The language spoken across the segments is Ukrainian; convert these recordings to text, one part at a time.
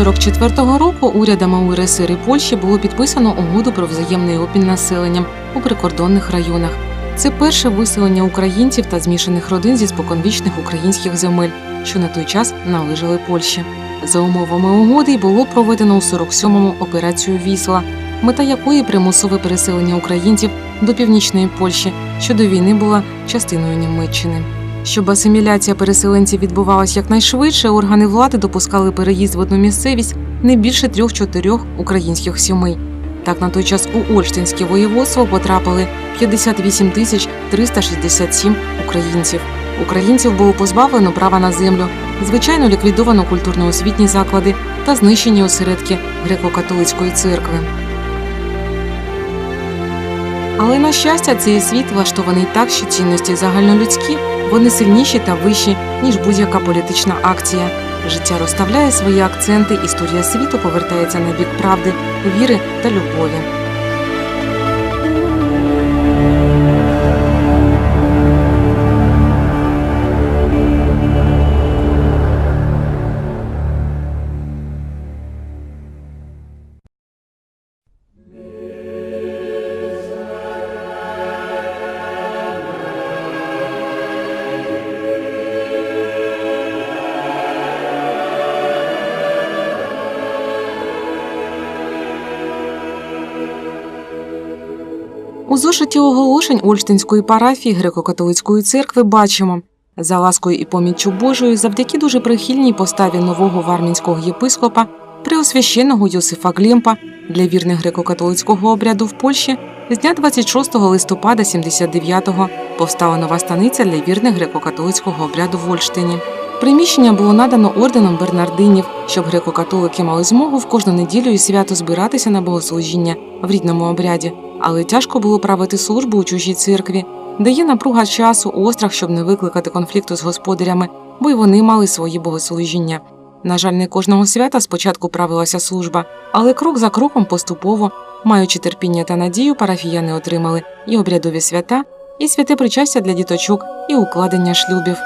З 44-го року урядами УРСР і Польщі було підписано угоду про взаємний обмін населенням у прикордонних районах. Це перше виселення українців та змішаних родин зі споконвічних українських земель, що на той час належали Польщі. За умовами угоди й було проведено у 47-му операцію Вісла, мета якої примусове переселення українців до північної Польщі, що до війни була частиною Німеччини. Щоб асиміляція переселенців відбувалась якнайшвидше, органи влади допускали переїзд в одну місцевість не більше трьох-чотирьох українських сімей. Так на той час у Ольштинське воєводство потрапили 58 тисяч 367 українців. Українців було позбавлено права на землю, звичайно ліквідовано культурно-освітні заклади та знищені осередки греко-католицької церкви. Але на щастя, цей світ влаштований так, що цінності загальнолюдські вони сильніші та вищі, ніж будь-яка політична акція. Життя розставляє свої акценти, історія світу повертається на бік правди, віри та любові. У зошиті оголошень Ольштинської парафії греко-католицької церкви бачимо за ласкою і поміччю Божою, завдяки дуже прихильній поставі нового вармінського єпископа, преосвященного Йосифа Глємпа для вірних греко-католицького обряду в Польщі з дня 26 листопада 79-го повстала нова станиця для вірних греко-католицького обряду в Ольштині. Приміщення було надано орденом Бернардинів, щоб греко-католики мали змогу в кожну неділю і свято збиратися на богослужіння в рідному обряді, але тяжко було правити службу у чужій церкві, де є напруга часу, острах, щоб не викликати конфлікту з господарями, бо й вони мали свої богослужіння. На жаль, не кожного свята спочатку правилася служба, але крок за кроком поступово, маючи терпіння та надію, парафіяни отримали і обрядові свята, і святе причастя для діточок, і укладення шлюбів.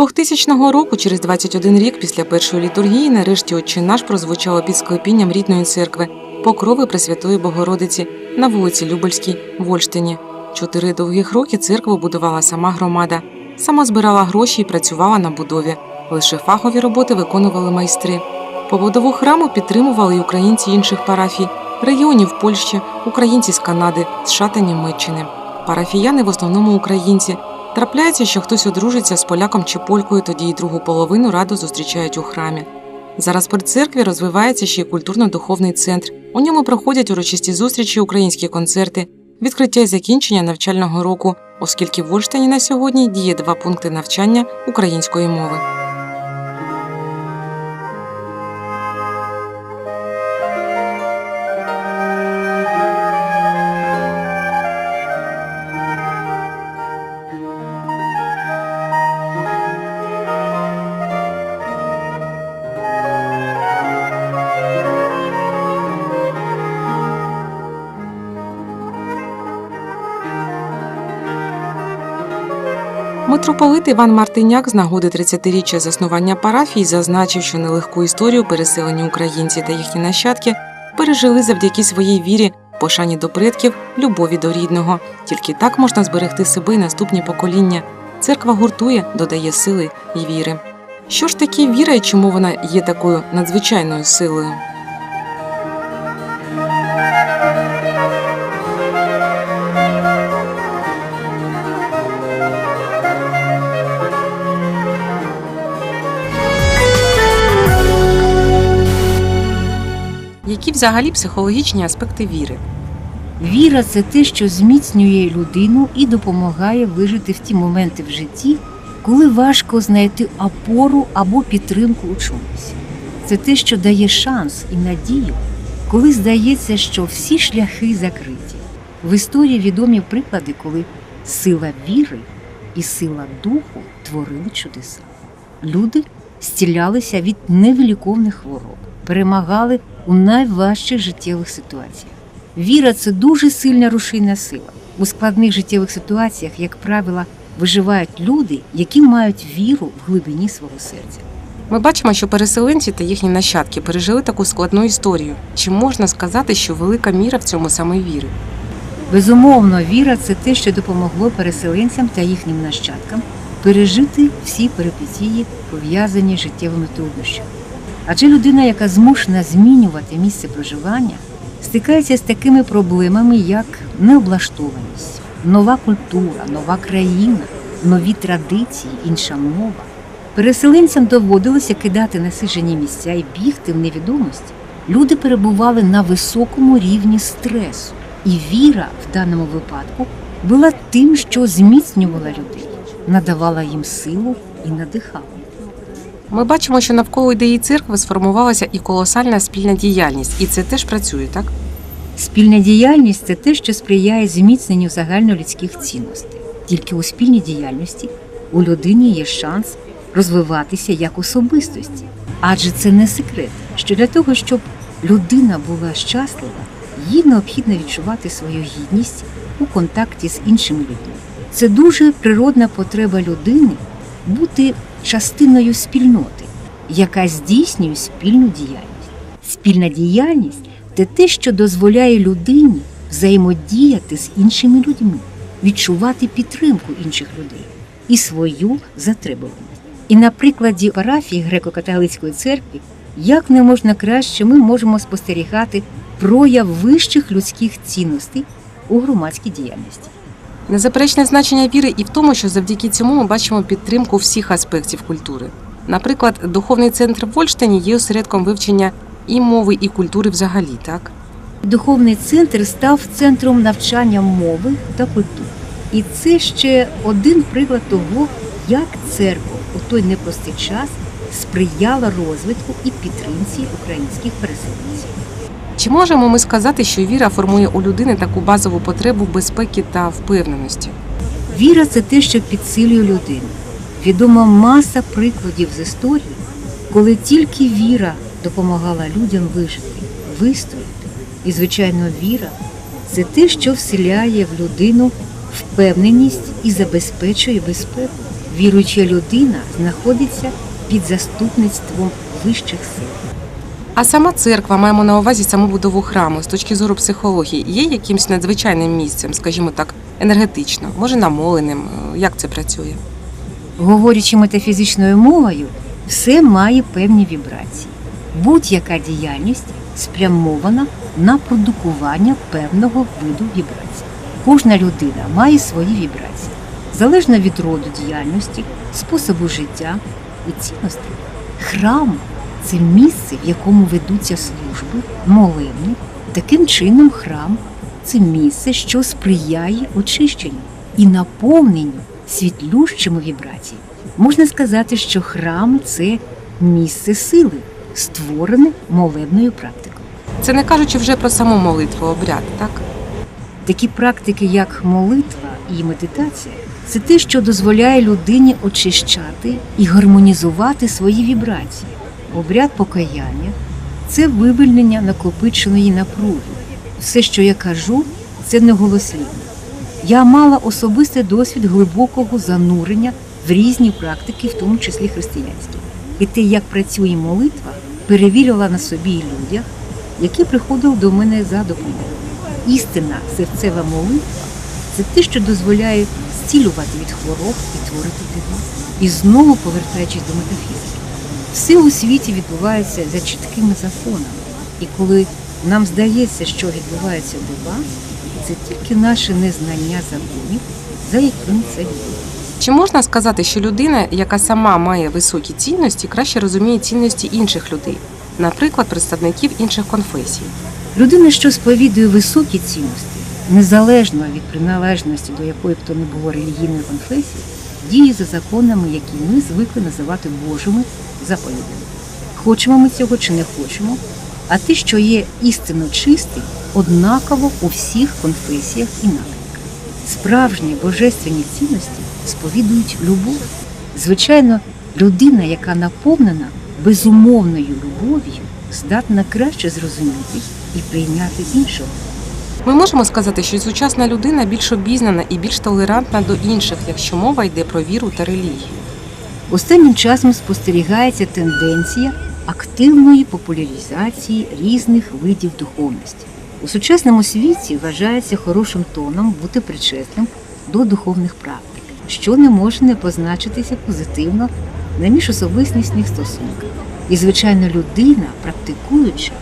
Двохтисячного року, через 21 рік після першої літургії, нарешті «Отче наш прозвучало під склепінням рідної церкви Покрови Пресвятої Богородиці на вулиці Любельській в Ольштині. Чотири довгих роки церкву будувала сама громада, сама збирала гроші і працювала на будові. Лише фахові роботи виконували майстри. Побудову храму підтримували й українці інших парафій, регіонів Польщі, українці з Канади, США та Німеччини. Парафіяни в основному українці. Трапляється, що хтось одружиться з поляком чи полькою, тоді й другу половину радо зустрічають у храмі. Зараз при церкві розвивається ще й культурно-духовний центр. У ньому проходять урочисті зустрічі, українські концерти, відкриття і закінчення навчального року, оскільки в Ольштині на сьогодні діє два пункти навчання української мови. Митрополит Іван Мартиняк з нагоди 30-річчя заснування парафії зазначив, що нелегку історію переселені українці та їхні нащадки пережили завдяки своїй вірі, пошані до предків, любові до рідного. Тільки так можна зберегти себе і наступні покоління. Церква гуртує, додає сили і віри. Що ж таке віра і чому вона є такою надзвичайною силою? Взагалі психологічні аспекти віри? Віра це те, що зміцнює людину і допомагає вижити в ті моменти в житті, коли важко знайти опору або підтримку у чомусь. Це те, що дає шанс і надію, коли здається, що всі шляхи закриті. В історії відомі приклади, коли сила віри і сила духу творили чудеса. Люди зцілялися від невиліковних хвороб, перемагали у найважчих життєвих ситуаціях. Віра це дуже сильна рушійна сила. У складних життєвих ситуаціях, як правило, виживають люди, які мають віру в глибині свого серця. Ми бачимо, що переселенці та їхні нащадки пережили таку складну історію. Чи можна сказати, що велика міра в цьому саме віри? Безумовно, віра це те, що допомогло переселенцям та їхнім нащадкам пережити всі перипетії, пов'язані з життєвими труднощами. Адже людина, яка змушена змінювати місце проживання, стикається з такими проблемами, як необлаштованість, нова культура, нова країна, нові традиції, інша мова. Переселенцям доводилося кидати насиджені місця і бігти в невідомості. Люди перебували на високому рівні стресу, і віра в даному випадку була тим, що зміцнювала людей, надавала їм силу і надихала. Ми бачимо, що навколо ідеї церкви сформувалася і колосальна спільна діяльність, і це теж працює, так? Спільна діяльність це те, що сприяє зміцненню загальнолюдських цінностей. Тільки у спільній діяльності у людині є шанс розвиватися як особистості. Адже це не секрет, що для того, щоб людина була щаслива, їй необхідно відчувати свою гідність у контакті з іншими людьми. Це дуже природна потреба людини бути частиною спільноти, яка здійснює спільну діяльність. Спільна діяльність це те, що дозволяє людині взаємодіяти з іншими людьми, відчувати підтримку інших людей і свою затребуваність. І на прикладі парафії греко-католицької церкви, як не можна краще, ми можемо спостерігати прояв вищих людських цінностей у громадській діяльності. Незаперечне значення віри і в тому, що завдяки цьому ми бачимо підтримку всіх аспектів культури. Наприклад, духовний центр в Ольштині є осередком вивчення і мови, і культури взагалі, так? Духовний центр став центром навчання мови та культури. І це ще один приклад того, як церква у той непростий час сприяла розвитку і підтримці українських переселенців. Чи можемо ми сказати, що віра формує у людини таку базову потребу безпеки та впевненості? Віра це те, що підсилює людину. Відома маса прикладів з історії, коли тільки віра допомагала людям вижити, вистояти. І, звичайно, віра це те, що вселяє в людину впевненість і забезпечує безпеку. Віруюча людина знаходиться під заступництвом вищих сил. А сама церква, маємо на увазі саму будову храму з точки зору психології, є якимось надзвичайним місцем, скажімо так, енергетично, може намоленим. Як це працює? Говорячи метафізичною мовою, все має певні вібрації. Будь-яка діяльність спрямована на продукування певного виду вібрацій. Кожна людина має свої вібрації, залежно від роду діяльності, способу життя і цінностей. Храм це місце, в якому ведуться служби, молебні. Таким чином, храм це місце, що сприяє очищенню і наповненню світлющими вібраціями. Можна сказати, що храм це місце сили, створене молебною практикою. Це не кажучи вже про саму молитву, обряд, так? Такі практики, як молитва і медитація, це те, що дозволяє людині очищати і гармонізувати свої вібрації. Обряд покаяння це вивільнення накопиченої напруги. Все, що я кажу, це не голослівно. Я мала особистий досвід глибокого занурення в різні практики, в тому числі християнські. І те, як працює молитва, перевірила на собі і людях, які приходили до мене за допомогою. Істинна серцева молитва це те, що дозволяє зцілювати від хвороб і творити дива. І знову повертаючись до метафізики. Все у світі відбувається за чіткими законами. І коли нам здається, що відбувається дива, це тільки наше незнання законів, за якими це відбувається. Чи можна сказати, що людина, яка сама має високі цінності, краще розуміє цінності інших людей, наприклад, представників інших конфесій? Людина, що сповідує високі цінності, незалежно від приналежності до якої б то не було релігійної конфесії, діє за законами, які ми звикли називати Божими заповідями. Хочемо ми цього чи не хочемо, а те, що є істинно чистим, однаково у всіх конфесіях і напрямках. Справжні божественні цінності сповідують любов. Звичайно, людина, яка наповнена безумовною любов'ю, здатна краще зрозуміти і прийняти іншого. Ми можемо сказати, що сучасна людина більш обізнана і більш толерантна до інших, якщо мова йде про віру та релігію. Останнім часом спостерігається тенденція активної популяризації різних видів духовності. У сучасному світі вважається хорошим тоном бути причетним до духовних практик, що не може не позначитися позитивно на міжособистісних стосунках. І, звичайно, людина, практикуюча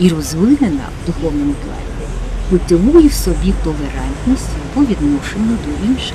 і розвинена в духовному плані, культивує в собі толерантність по відношенню до інших.